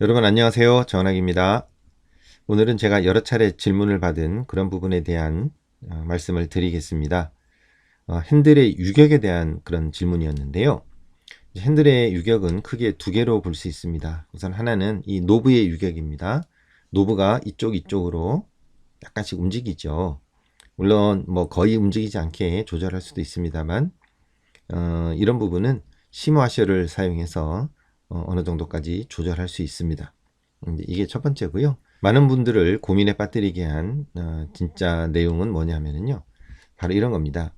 여러분 안녕하세요. 정학입니다. 오늘은 제가 여러 차례 질문을 받은 그런 부분에 대한 어, 말씀을 드리겠습니다. 어, 핸들의 유격에 대한 그런 질문이었는데요. 핸들의 유격은 크게 두 개로 볼 수 있습니다. 우선 하나는 이 노브의 유격입니다. 노브가 이쪽 이쪽으로 약간씩 움직이죠. 물론 뭐 거의 움직이지 않게 조절할 수도 있습니다만 어, 이런 부분은 시무와셔를 사용해서 어, 어느 정도까지 조절할 수 있습니다. 이게 첫 번째고요. 많은 분들을 고민에 빠뜨리게 한 어, 진짜 내용은 뭐냐면요. 바로 이런 겁니다.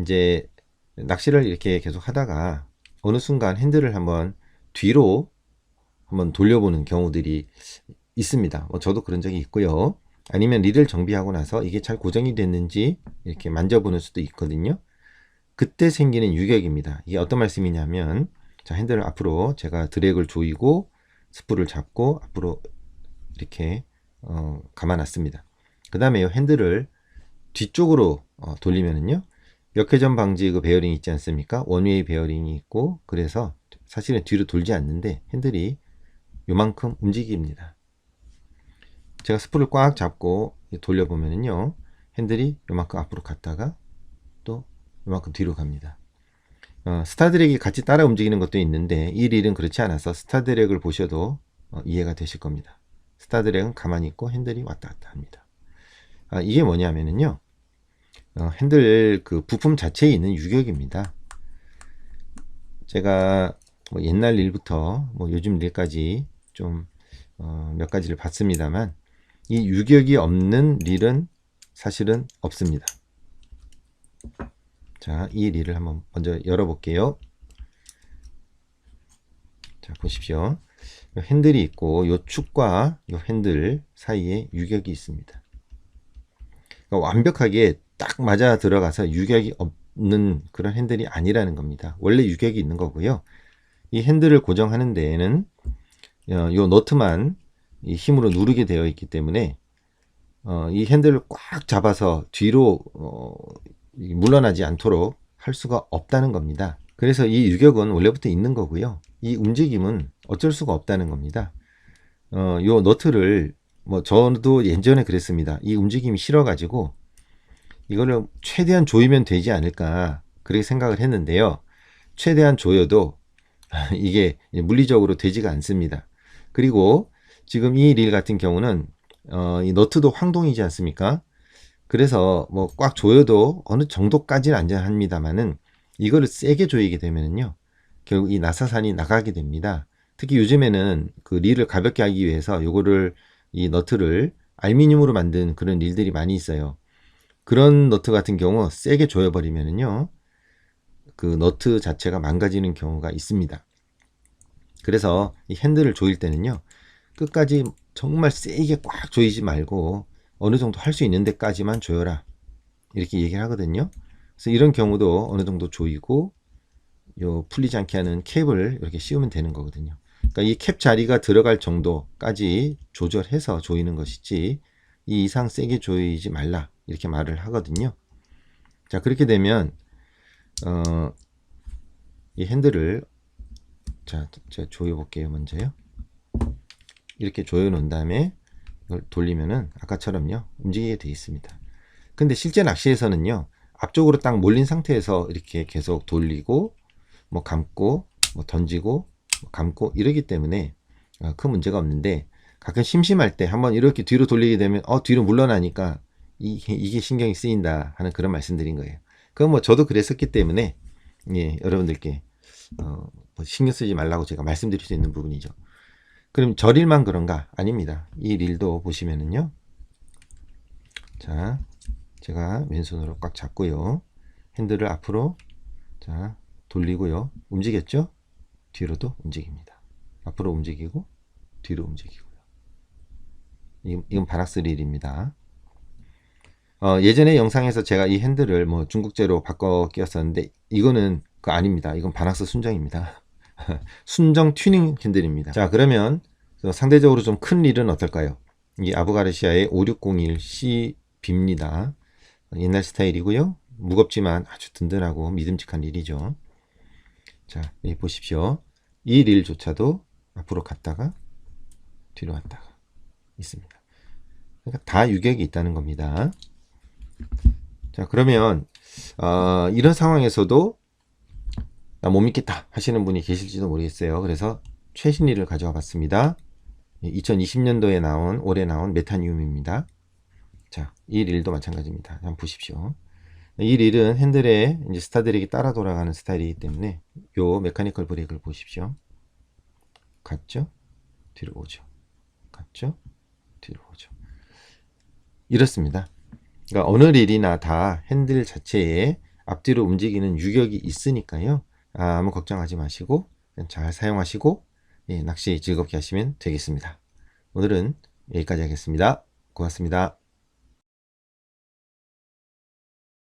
이제 낚시를 이렇게 계속 하다가 어느 순간 핸들을 한번 뒤로 한번 돌려보는 경우들이 있습니다. 뭐 저도 그런 적이 있고요. 아니면 리를 정비하고 나서 이게 잘 고정이 됐는지 이렇게 만져보는 수도 있거든요. 그때 생기는 유격입니다. 이게 어떤 말씀이냐면 자, 핸들을 앞으로 제가 드랙을 조이고 스프를 잡고 앞으로 이렇게 어, 감아놨습니다. 그 다음에 핸들을 뒤쪽으로 어, 돌리면은요. 역회전 방지 그 베어링 있지 않습니까? 원웨이 베어링이 있고 그래서 사실은 뒤로 돌지 않는데 핸들이 요만큼 움직입니다. 제가 스프를 꽉 잡고 돌려보면은요. 핸들이 요만큼 앞으로 갔다가 또 요만큼 뒤로 갑니다. 어, 스타드랙이 같이 따라 움직이는 것도 있는데 이 릴은 그렇지 않아서 스타드랙을 보셔도 어, 이해가 되실 겁니다. 스타드랙은 가만히 있고 핸들이 왔다 갔다 합니다. 아, 이게 뭐냐면요 어, 핸들 그 부품 자체에 있는 유격입니다. 제가 뭐 옛날 릴부터 뭐 요즘 릴까지 좀몇 어, 가지를 봤습니다만 이 유격이 없는 릴은 사실은 없습니다. 자, 이 릴을 한번 먼저 열어볼게요. 자, 보십시오. 핸들이 있고 요 축과 요 핸들 사이에 유격이 있습니다. 그러니까 완벽하게 딱 맞아 들어가서 유격이 없는 그런 핸들이 아니라는 겁니다. 원래 유격이 있는 거고요. 이 핸들을 고정하는 데에는 어, 요 너트만 이 힘으로 누르게 되어 있기 때문에 어, 이 핸들을 꽉 잡아서 뒤로 어, 물러나지 않도록 할 수가 없다는 겁니다. 그래서 이 유격은 원래부터 있는 거고요. 이 움직임은 어쩔 수가 없다는 겁니다. 어, 요 너트를 뭐 저도 예전에 그랬습니다. 이 움직임이 싫어가지고 이거를 최대한 조이면 되지 않을까 그렇게 생각을 했는데요. 최대한 조여도 이게 물리적으로 되지가 않습니다. 그리고 지금 이 릴 같은 경우는 어, 이 너트도 황동이지 않습니까? 그래서 뭐 꽉 조여도 어느 정도까지는 안전합니다만은 이거를 세게 조이게 되면은요 결국 이 나사산이 나가게 됩니다. 특히 요즘에는 그 릴을 가볍게 하기 위해서 요거를 이 너트를 알미늄으로 만든 그런 릴들이 많이 있어요. 그런 너트 같은 경우 세게 조여버리면은요 그 너트 자체가 망가지는 경우가 있습니다. 그래서 이 핸들을 조일 때는요 끝까지 정말 세게 꽉 조이지 말고 어느 정도 할 수 있는 데까지만 조여라. 이렇게 얘기를 하거든요. 그래서 이런 경우도 어느 정도 조이고 요 풀리지 않게 하는 캡을 이렇게 씌우면 되는 거거든요. 그러니까 이 캡 자리가 들어갈 정도까지 조절해서 조이는 것이지 이 이상 세게 조이지 말라 이렇게 말을 하거든요. 자 그렇게 되면 어, 이 핸들을 자 제가 조여 볼게요 먼저요. 이렇게 조여 놓은 다음에 이걸 돌리면은 아까처럼요 움직이게 되어 있습니다. 근데 실제 낚시에서는요 앞쪽으로 딱 몰린 상태에서 이렇게 계속 돌리고 뭐 감고 뭐 던지고 뭐 감고 이러기 때문에 어, 큰 문제가 없는데 가끔 심심할 때 한번 이렇게 뒤로 돌리게 되면 어 뒤로 물러나니까 이게, 이게 신경이 쓰인다 하는 그런 말씀드린 거예요. 그건 뭐 저도 그랬었기 때문에 예 여러분들께 어, 뭐 신경 쓰지 말라고 제가 말씀드릴 수 있는 부분이죠 그럼 절일만 그런가? 아닙니다. 이 릴도 보시면은요. 자, 제가 왼손으로 꽉 잡고요. 핸들을 앞으로 자 돌리고요. 움직였죠? 뒤로도 움직입니다. 앞으로 움직이고 뒤로 움직이고요. 이건 바락스 릴입니다. 어, 예전에 영상에서 제가 이 핸들을 뭐 중국제로 바꿔 끼웠었는데 이거는 그 아닙니다. 이건 바낙스 순정입니다. 순정 튜닝 핸들입니다. 자 그러면 상대적으로 좀 큰 릴은 어떨까요? 이 아부가르시아의 5601CB입니다. 옛날 스타일이고요. 무겁지만 아주 든든하고 믿음직한 릴이죠. 자, 여기 보십시오. 이 릴조차도 앞으로 갔다가 뒤로 왔다가 있습니다. 그러니까 다 유격이 있다는 겁니다. 자, 그러면 어, 이런 상황에서도 나 못 믿겠다 하시는 분이 계실지도 모르겠어요. 그래서 최신일을 가져와 봤습니다. 2020년도에 나온 올해 나온 메타니움입니다. 자, 이 릴도 마찬가지입니다. 한번 보십시오. 이 릴은 핸들에 이제 스타드랙이 따라 돌아가는 스타일이기 때문에 요 메카니컬 브레이크를 보십시오. 갔죠? 뒤로 오죠. 갔죠? 뒤로 오죠. 이렇습니다. 그러니까 어느 릴이나 다 핸들 자체에 앞뒤로 움직이는 유격이 있으니까요. 아, 아무 걱정하지 마시고 잘 사용하시고 예, 낚시 즐겁게 하시면 되겠습니다. 오늘은 여기까지 하겠습니다. 고맙습니다.